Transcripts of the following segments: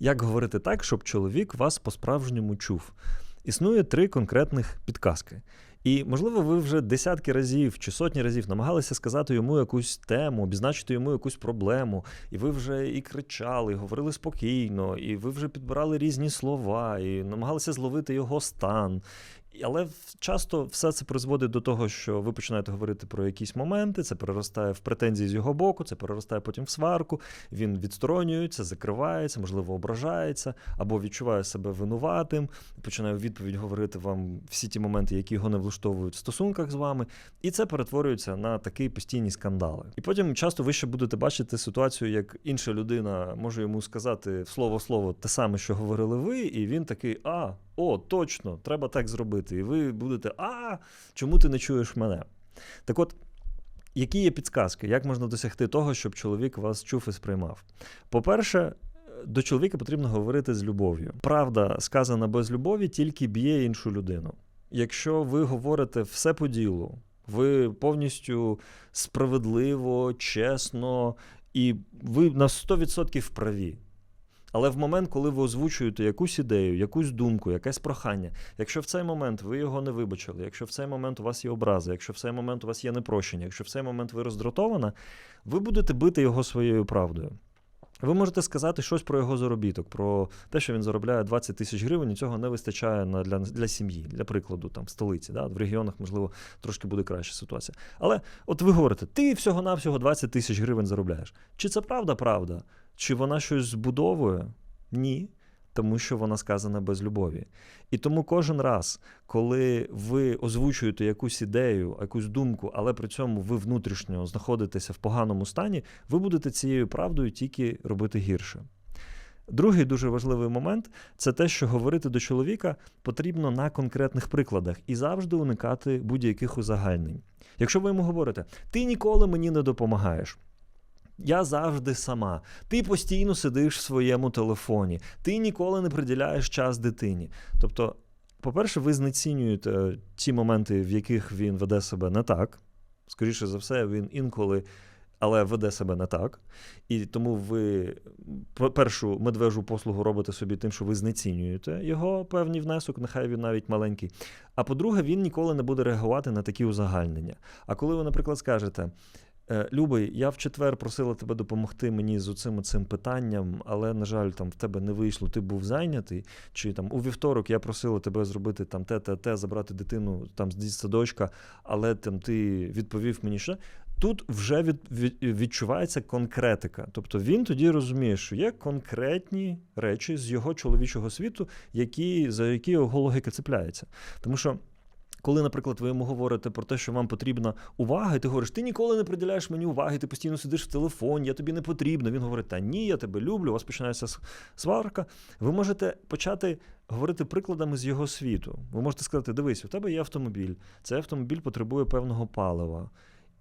Як говорити так, щоб чоловік вас по-справжньому чув? Існує три конкретних підказки. І, можливо, ви вже десятки разів чи сотні разів намагалися сказати йому якусь тему, обізначити йому якусь проблему, і ви вже і кричали, і говорили спокійно, і ви вже підбирали різні слова, і намагалися зловити його стан. Але часто все це призводить до того, що ви починаєте говорити про якісь моменти, це переростає в претензії з його боку, це переростає потім в сварку, він відсторонюється, закривається, можливо, ображається, або відчуває себе винуватим, починає у відповідь говорити вам всі ті моменти, які його не влаштовують в стосунках з вами. І це перетворюється на такі постійні скандали. І потім часто ви ще будете бачити ситуацію, як інша людина може йому сказати слово слово те саме, що говорили ви, і він такий: А, о, точно, треба так зробити. І ви будете, а чому ти не чуєш мене? Так от. Які є підказки, як можна досягти того, щоб чоловік вас чув і сприймав? По-перше, до чоловіка потрібно говорити з любов'ю. Правда, сказана без любові, тільки б'є іншу людину. Якщо ви говорите все по ділу, ви повністю справедливо, чесно, і ви на 100% праві. Але в момент, коли ви озвучуєте якусь ідею, якусь думку, якесь прохання, якщо в цей момент ви його не вибачили, якщо в цей момент у вас є образи, якщо в цей момент у вас є непрощення, якщо в цей момент ви роздратована, ви будете бити його своєю правдою. Ви можете сказати щось про його заробіток, про те, що він заробляє 20 тисяч гривень, і цього не вистачає на, для, для сім'ї, для прикладу, там в столиці. Да? В регіонах, можливо, трошки буде краща ситуація. Але от ви говорите, ти всього-навсього 20 тисяч гривень заробляєш. Чи це правда правда? Чи вона щось збудовує? Ні. Тому що вона сказана без любові. І тому кожен раз, коли ви озвучуєте якусь ідею, якусь думку, але при цьому ви внутрішньо знаходитеся в поганому стані, ви будете цією правдою тільки робити гірше. Другий дуже важливий момент це те, що говорити до чоловіка потрібно на конкретних прикладах і завжди уникати будь-яких узагальнень. Якщо ви йому говорите, ти ніколи мені не допомагаєш. Я завжди сама. Ти постійно сидиш в своєму телефоні, ти ніколи не приділяєш час дитині. Тобто, по-перше, ви знецінюєте ті моменти, в яких він веде себе не так. Скоріше за все, він інколи, але веде себе не так. І тому ви першу медвежу послугу робите собі тим, що ви знецінюєте його певний внесок, нехай він навіть маленький. А по-друге, він ніколи не буде реагувати на такі узагальнення. А коли ви, наприклад, скажете. «Е, Любий, я в четвер просила тебе допомогти мені з оцим цим питанням, але, на жаль, там в тебе не вийшло, ти був зайнятий. Чи там у вівторок я просила тебе зробити там те, те, забрати дитину там з дитсадочка, але там ти відповів мені ще. Тут вже від, від, відчувається конкретика. Тобто він тоді розуміє, що є конкретні речі з його чоловічого світу, які, за які його логіка цепляється. Тому що коли, наприклад, ви йому говорите про те, що вам потрібна увага, і ти говориш, ти ніколи не приділяєш мені уваги, ти постійно сидиш в телефоні, я тобі не потрібно. Він говорить, та ні, я тебе люблю, у вас починається сварка. Ви можете почати говорити прикладами з його світу. Ви можете сказати: дивись, у тебе є автомобіль, цей автомобіль потребує певного палива.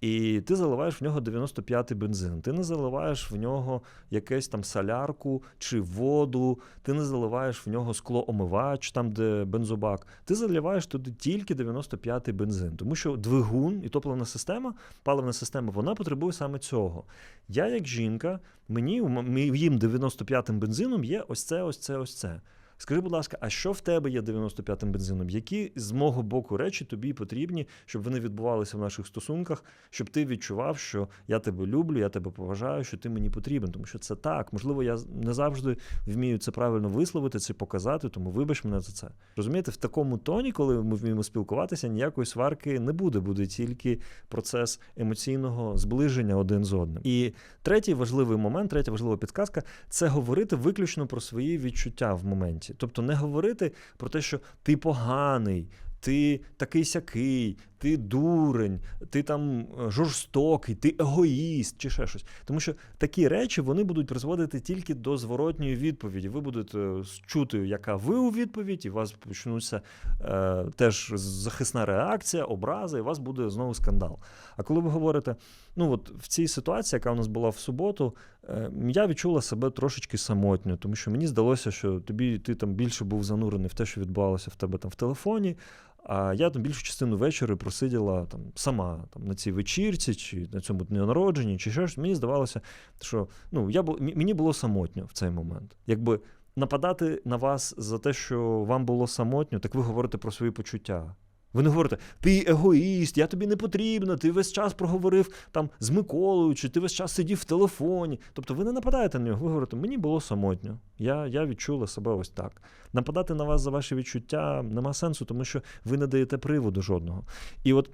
І ти заливаєш в нього 95-й бензин. Ти не заливаєш в нього якесь там солярку чи воду, ти не заливаєш в нього склоомивач, там де бензобак. Ти заливаєш туди тільки 95-й бензин, тому що двигун і топливна система, паливна система, вона потребує саме цього. Я, як жінка, мені моїм 95-м бензином є ось це, ось це, ось це. Скажи, будь ласка, а що в тебе є 95-м бензином? Які з мого боку речі тобі потрібні, щоб вони відбувалися в наших стосунках, щоб ти відчував, що я тебе люблю, я тебе поважаю, що ти мені потрібен, тому що це так. Можливо, я не завжди вмію це правильно висловити, це показати, тому вибач мене за це. Розумієте, в такому тоні, коли ми вміємо спілкуватися, ніякої сварки не буде, буде тільки процес емоційного зближення один з одним. І третій важливий момент, третя важлива підказка це говорити виключно про свої відчуття в моменті. Тобто не говорити про те, що ти поганий, ти такий сякий, ти дурень, ти там е, жорстокий, ти егоїст чи ще щось. Тому що такі речі вони будуть призводити тільки до зворотньої відповіді. Ви будете чути, яка ви у відповідь, і у вас почнуться е, теж захисна реакція, образи, і у вас буде знову скандал. А коли ви говорите, ну от в цій ситуації, яка у нас була в суботу, е, я відчула себе трошечки самотньо, тому що мені здалося, що тобі ти там більше був занурений в те, що відбувалося в тебе там в телефоні. А я там більшу частину вечора просиділа там сама там, на цій вечірці, чи на цьому дні народженні, чи щось. Мені здавалося, що ну, я бу... мені було самотньо в цей момент. Якби нападати на вас за те, що вам було самотньо, так ви говорите про свої почуття. Ви не говорите, ти егоїст, я тобі не потрібна, ти весь час проговорив там з Миколою, чи ти весь час сидів в телефоні. Тобто ви не нападаєте на нього, ви говорите, мені було самотньо. Я, я відчула себе ось так. Нападати на вас за ваші відчуття нема сенсу, тому що ви не даєте приводу жодного. І от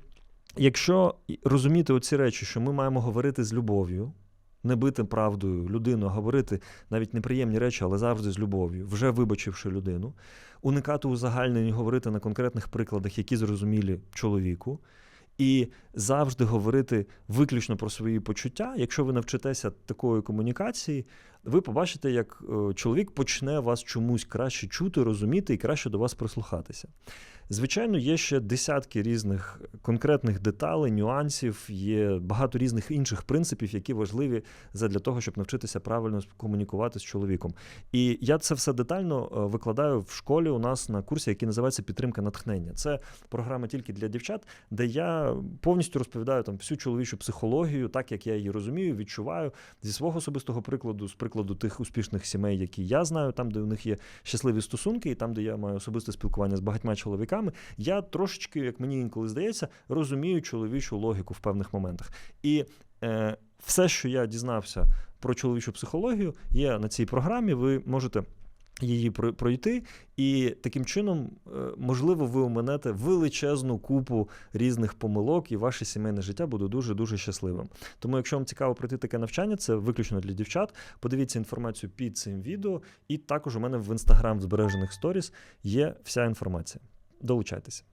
якщо розуміти оці речі, що ми маємо говорити з любов'ю, не бити правдою людину, а говорити навіть неприємні речі, але завжди з любов'ю, вже вибачивши людину, уникати узагальнень говорити на конкретних прикладах, які зрозумілі чоловіку, і завжди говорити виключно про свої почуття. Якщо ви навчитеся такої комунікації, ви побачите, як е, чоловік почне вас чомусь краще чути, розуміти і краще до вас прислухатися. Звичайно, є ще десятки різних конкретних деталей, нюансів, є багато різних інших принципів, які важливі для того, щоб навчитися правильно комунікувати з чоловіком. І я це все детально е, викладаю в школі у нас на курсі, який називається Підтримка натхнення. Це програма тільки для дівчат, де я повністю розповідаю там всю чоловічу психологію, так як я її розумію, відчуваю зі свого особистого прикладу, з прикладу тих успішних сімей, які я знаю, там, де у них є щасливі стосунки, і там, де я маю особисте спілкування з багатьма чоловіками я трошечки, як мені інколи здається, розумію чоловічу логіку в певних моментах. І е, все, що я дізнався про чоловічу психологію, є на цій програмі. Ви можете. Її пройти, і таким чином, е, можливо, ви оминете величезну купу різних помилок, і ваше сімейне життя буде дуже дуже щасливим. Тому, якщо вам цікаво пройти таке навчання, це виключно для дівчат. Подивіться інформацію під цим відео, і також у мене в інстаграм збережених сторіс є вся інформація. Долучайтеся.